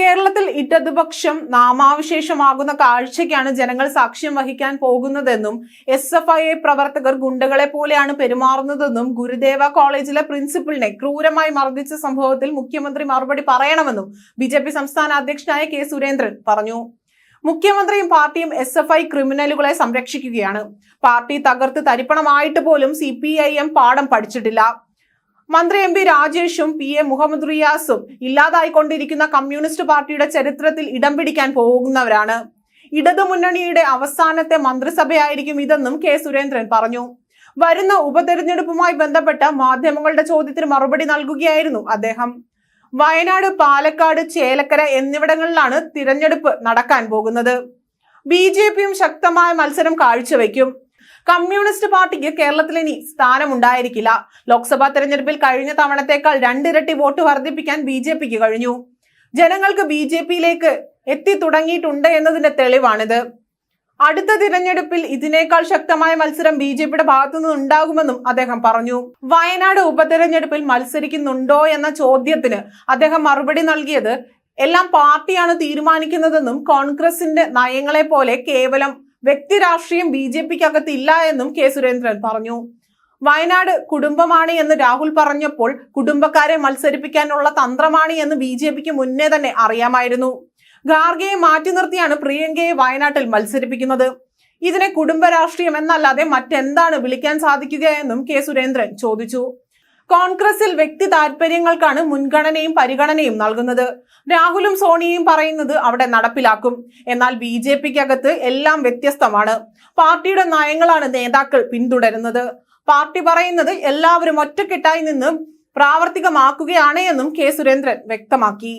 കേരളത്തിൽ ഇടതുപക്ഷം നാമാവശേഷമാകുന്ന കാഴ്ചയ്ക്കാണ് ജനങ്ങൾ സാക്ഷ്യം വഹിക്കാൻ പോകുന്നതെന്നും എസ് എഫ് ഐ പ്രവർത്തകർ ഗുണ്ടകളെ പോലെയാണ് പെരുമാറുന്നതെന്നും ഗുരുദേവ കോളേജിലെ പ്രിൻസിപ്പലിനെ ക്രൂരമായി മർദ്ദിച്ച സംഭവത്തിൽ മുഖ്യമന്ത്രി മറുപടി പറയണമെന്നും ബി സംസ്ഥാന അധ്യക്ഷനായ കെ സുരേന്ദ്രൻ പറഞ്ഞു. മുഖ്യമന്ത്രിയും പാർട്ടിയും എസ് എഫ് ഐ ക്രിമിനലുകളെ സംരക്ഷിക്കുകയാണ്. പാർട്ടി തകർത്ത് തരിപ്പണമായിട്ട് പോലും സി പി ഐ എം പാഠം പഠിച്ചിട്ടില്ല. മന്ത്രി എം പി രാജേഷും പി എ മുഹമ്മദ് റിയാസും ഇല്ലാതായിക്കൊണ്ടിരിക്കുന്ന കമ്മ്യൂണിസ്റ്റ് പാർട്ടിയുടെ ചരിത്രത്തിൽ ഇടം പിടിക്കാൻ പോകുന്നവരാണ്. ഇടതുമുന്നണിയുടെ അവസാനത്തെ മന്ത്രിസഭയായിരിക്കും ഇതെന്നും കെ സുരേന്ദ്രൻ പറഞ്ഞു. വരുന്ന ഉപതെരഞ്ഞെടുപ്പുമായി ബന്ധപ്പെട്ട മാധ്യമങ്ങളുടെ ചോദ്യത്തിന് മറുപടി നൽകുകയായിരുന്നു അദ്ദേഹം. വയനാട് പാലക്കാട് ചേലക്കര എന്നിവിടങ്ങളിലാണ് തിരഞ്ഞെടുപ്പ് നടക്കാൻ പോകുന്നത്. ബി ശക്തമായ മത്സരം കാഴ്ചവെക്കും. കമ്മ്യൂണിസ്റ്റ് പാർട്ടിക്ക് കേരളത്തിൽ ഇനി സ്ഥാനമുണ്ടായിരിക്കില്ല. ലോക്സഭാ തെരഞ്ഞെടുപ്പിൽ കഴിഞ്ഞ തവണത്തേക്കാൾ രണ്ടിരട്ടി വോട്ട് വർദ്ധിപ്പിക്കാൻ ബി ജെ പിക്ക് കഴിഞ്ഞു. ജനങ്ങൾക്ക് ബി ജെ പിയിലേക്ക് എത്തി തുടങ്ങിയിട്ടുണ്ട് എന്നതിന്റെ തെളിവാണിത്. അടുത്ത തിരഞ്ഞെടുപ്പിൽ ഇതിനേക്കാൾ ശക്തമായ മത്സരം ബി ജെ പിയുടെ ഭാഗത്തുനിന്ന് ഉണ്ടാകുമെന്നും അദ്ദേഹം പറഞ്ഞു. വയനാട് ഉപതെരഞ്ഞെടുപ്പിൽ മത്സരിക്കുന്നുണ്ടോ എന്ന ചോദ്യത്തിന് അദ്ദേഹം മറുപടി നൽകിയത് എല്ലാം പാർട്ടിയാണ് തീരുമാനിക്കുന്നതെന്നും കോൺഗ്രസിന്റെ നയങ്ങളെ പോലെ കേവലം വ്യക്തി രാഷ്ട്രീയം ബി ജെ പിക്ക് അകത്ത് ഇല്ല എന്നും കെ സുരേന്ദ്രൻ പറഞ്ഞു. വയനാട് കുടുംബമാണ് എന്ന് രാഹുൽ പറഞ്ഞപ്പോൾ കുടുംബക്കാരെ മത്സരിപ്പിക്കാനുള്ള തന്ത്രമാണ് എന്ന് ബി ജെ പിക്ക് മുന്നേ തന്നെ അറിയാമായിരുന്നു. ഖാർഗെയെ മാറ്റി നിർത്തിയാണ് പ്രിയങ്കയെ വയനാട്ടിൽ മത്സരിപ്പിക്കുന്നത്. ഇതിനെ കുടുംബ രാഷ്ട്രീയം എന്നല്ലാതെ മറ്റെന്താണ് വിളിക്കാൻ സാധിക്കുക എന്നും കെ സുരേന്ദ്രൻ ചോദിച്ചു. കോൺഗ്രസിൽ വ്യക്തി താല്പര്യങ്ങൾക്കാണ് മുൻഗണനയും പരിഗണനയും നൽകുന്നത്. രാഹുലും സോണിയയും പറയുന്നത് അവിടെ നടപ്പിലാക്കും. എന്നാൽ ബി ജെ പിക്കകത്ത് എല്ലാം വ്യത്യസ്തമാണ്. പാർട്ടിയുടെ നയങ്ങളാണ് നേതാക്കൾ പിന്തുടരുന്നത്. പാർട്ടി പറയുന്നത് എല്ലാവരും ഒറ്റക്കെട്ടായി നിന്ന് പ്രാവർത്തികമാക്കുകയാണ് എന്നും കെ സുരേന്ദ്രൻ വ്യക്തമാക്കി.